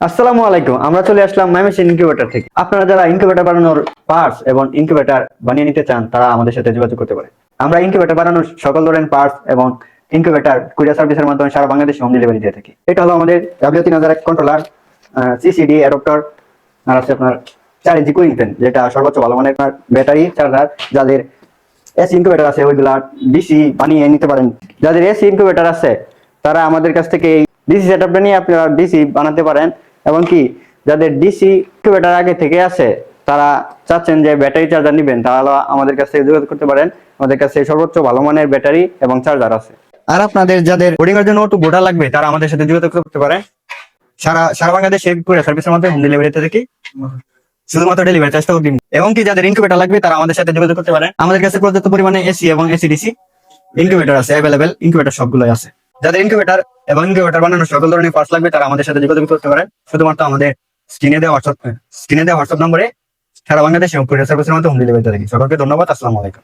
আসসালামু আলাইকুম, আমরা চলে আসলাম মাইমেশিন ইনকিউবেটর থেকে। আপনারা যারা ইনকিউবেটর বানানোর পার্টস এবং ইনকিউবেটর বানিয়ে নিতে চান, তারা আমাদের সাথে যোগাযোগ করতে পারে। আমরা ইনকিউবেটর বানানোর সকল ধরনের পার্টস এবং ইনকিউবেটর কুরিয়ার সার্ভিসের মাধ্যমে সারা বাংলাদেশে হোম ডেলিভারি দিয়ে থাকি। এটা হলো আমাদের ডাব্লিউ তিন হাজার কন্ট্রোলার সিসিডি অ্যাডপ্টর আর আছে আপনার চার ইঞ্চি কুইং ফ্যান যেটা সর্বোচ্চ ভালো মানের ব্যাটারি চার্জার যাদের এসি ইনকিউবেটর আছে, ওইগুলা ডিসি বানিয়ে নিতে পারেন। যাদের এসি ইনকিউবেটর আছে, তারা আমাদের কাছ থেকে এই ডিসি সেটআপটা নিয়ে আপনারা ডিসি বানাতে পারেন। এবং কি যাদের ডিসি ইনকিউবেটর আগে থেকে আছে, তারা চাচ্ছেন যে ব্যাটারি চার্জার নেবেন। তাহলে আমাদের কাছে যোগাযোগ করতে পারেন। আমাদের কাছে সর্বোচ্চ ভালো মানের ব্যাটারি এবং চার্জার আছে। আর আপনাদের যাদের বোর্ডিং জন্য একটু গোটা লাগবে, তারা আমাদের সাথে যোগাযোগ করতে পারেন সারা সারা বাংলাদেশে সার্ভিসের মাধ্যমে হোম ডেলিভারিতে থেকে শুধুমাত্র ডেলিভারি চার্জটা অগ্রিম এবং কি যাদের ইনকিউবেটর লাগবে, তারা আমাদের সাথে যোগাযোগ করতে পারেন আমাদের কাছে পর্যাপ্ত পরিমাণে এসি এবং এসি ডিসি ইনকিউবেটর আছে অ্যাভেলেবেল ইনকিউবেটর সবগুলোই আছে। যাদের ইনকিউবেটার এবং ইনকিউবেটার বানানোর সকল ধরনের পার্টস লাগবে, তারা আমাদের সাথে যোগাযোগ করতে পারেন। শুধুমাত্র আমাদের স্ক্রিনে দেওয়া হোয়াটসঅ্যাপ স্ক্রিনে দেওয়া হোয়াটসঅ্যাপ নম্বরে সারা বাংলাদেশে কুরিয়ার সার্ভিসের মাধ্যমে হোম ডেলিভারি থাকি। সকলকে ধন্যবাদ, আসসালামু আলাইকুম।